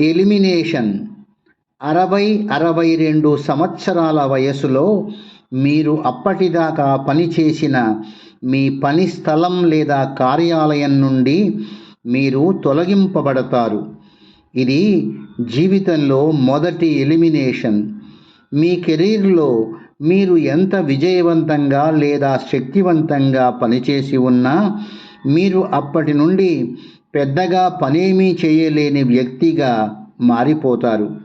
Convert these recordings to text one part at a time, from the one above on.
Elimination. అరవై అరవై రెండు సంవత్సరాల వయసులో మీరు అప్పటిదాకా పనిచేసిన మీ పని స్థలం లేదా కార్యాలయం నుండి మీరు తొలగింపబడతారు. ఇది జీవితంలో మొదటి ఎలిమినేషన్. మీ కెరీర్లో మీరు ఎంత విజయవంతంగా లేదా శక్తివంతంగా పనిచేసి ఉన్నా మీరు అప్పటి నుండి పెద్దగా పనేమీ చేయలేని వ్యక్తిగా మారిపోతారు.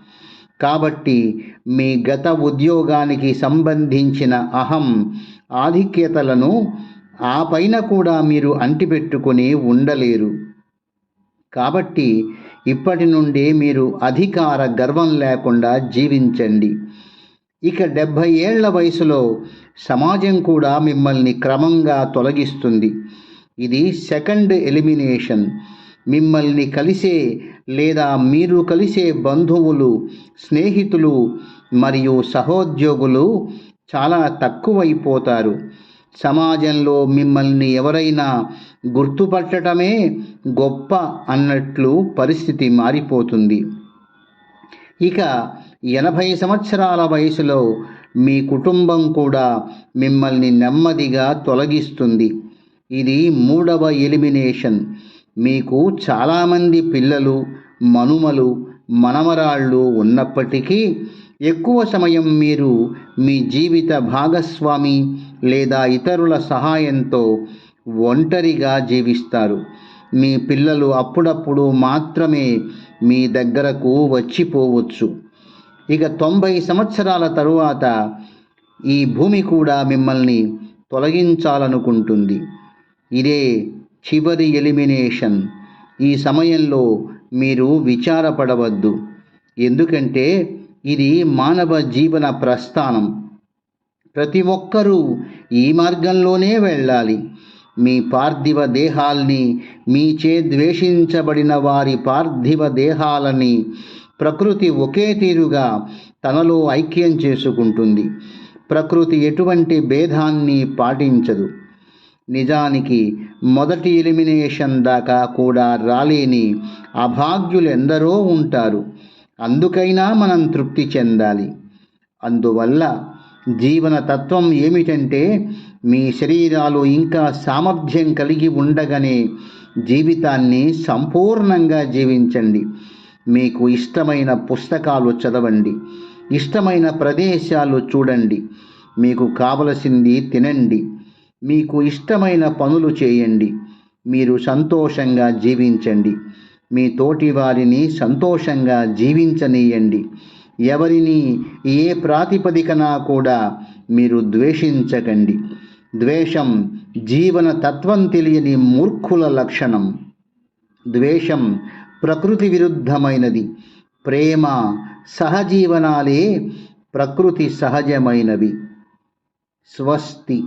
కాబట్టి మీ గత ఉద్యోగానికి సంబంధించిన అహం ఆధిక్యతలను ఆ పైన కూడా మీరు అంటిపెట్టుకుని ఉండలేరు. కాబట్టి ఇప్పటి నుండి మీరు అధికార గర్వం లేకుండా జీవించండి. ఇక డెబ్భై ఏళ్ళ వయసులో సమాజం కూడా మిమ్మల్ని క్రమంగా తొలగిస్తుంది. ఇది సెకండ్ ఎలిమినేషన్. మిమ్మల్ని కలిసే లేదా మీరు కలిసే బంధువులు స్నేహితులు మరియు సహోద్యోగులు చాలా తక్కువైపోతారు. సమాజంలో మిమ్మల్ని ఎవరైనా గుర్తుపట్టడమే గొప్ప అన్నట్లు పరిస్థితి మారిపోతుంది. ఇక ఎనభై సంవత్సరాల వయసులో మీ కుటుంబం కూడా మిమ్మల్ని నెమ్మదిగా తొలగిస్తుంది. ఇది మూడవ ఎలిమినేషన్. మీకు చాలామంది పిల్లలు మనుమలు మనమరాళ్ళు ఉన్నప్పటికీ ఎక్కువ సమయం మీరు మీ జీవిత భాగస్వామి లేదా ఇతరుల సహాయంతో ఒంటరిగా జీవిస్తారు. మీ పిల్లలు అప్పుడప్పుడు మాత్రమే మీ దగ్గరకు వచ్చిపోవచ్చు. ఇక తొంభై సంవత్సరాల తరువాత ఈ భూమి కూడా మిమ్మల్ని తొలగించాలనుకుంటుంది. ఇదే చివరి ఎలిమినేషన్. ఈ సమయంలో మీరు విచారపడవద్దు. ఎందుకంటే ఇది మానవ జీవన ప్రస్థానం. ప్రతి ఒక్కరూ ఈ మార్గంలోనే వెళ్ళాలి. మీ పార్థివ దేహాల్ని మీచే ద్వేషించబడిన వారి పార్థివ దేహాలని ప్రకృతి ఒకే తీరుగా తనలో ఐక్యం చేసుకుంటుంది. ప్రకృతి ఎటువంటి భేదాన్ని పాటించదు. నిజానికి మొదటి ఎలిమినేషన్ దాకా కూడా రాలేని అభాగ్యులు ఎందరో ఉంటారు. అందుకైనా మనం తృప్తి చెందాలి. అందువల్ల జీవన తత్వం ఏమిటంటే మీ శరీరాలు ఇంకా సామర్థ్యం కలిగి ఉండగానే జీవితాన్ని సంపూర్ణంగా జీవించండి. మీకు ఇష్టమైన పుస్తకాలు చదవండి. ఇష్టమైన ప్రదేశాలు చూడండి. మీకు కావలసింది తినండి. మీకు ఇష్టమైన పనులు చేయండి. మీరు సంతోషంగా జీవించండి. మీ తోటి వారిని సంతోషంగా జీవించనీయండి. ఎవరిని ఏ ప్రాతిపదికన కూడా మీరు ద్వేషించకండి. ద్వేషం జీవన తత్వం తెలియని మూర్ఖుల లక్షణం. ద్వేషం ప్రకృతి విరుద్ధమైనది. ప్రేమ సహజీవనాలే ప్రకృతి సహజమైనవి. స్వస్తి.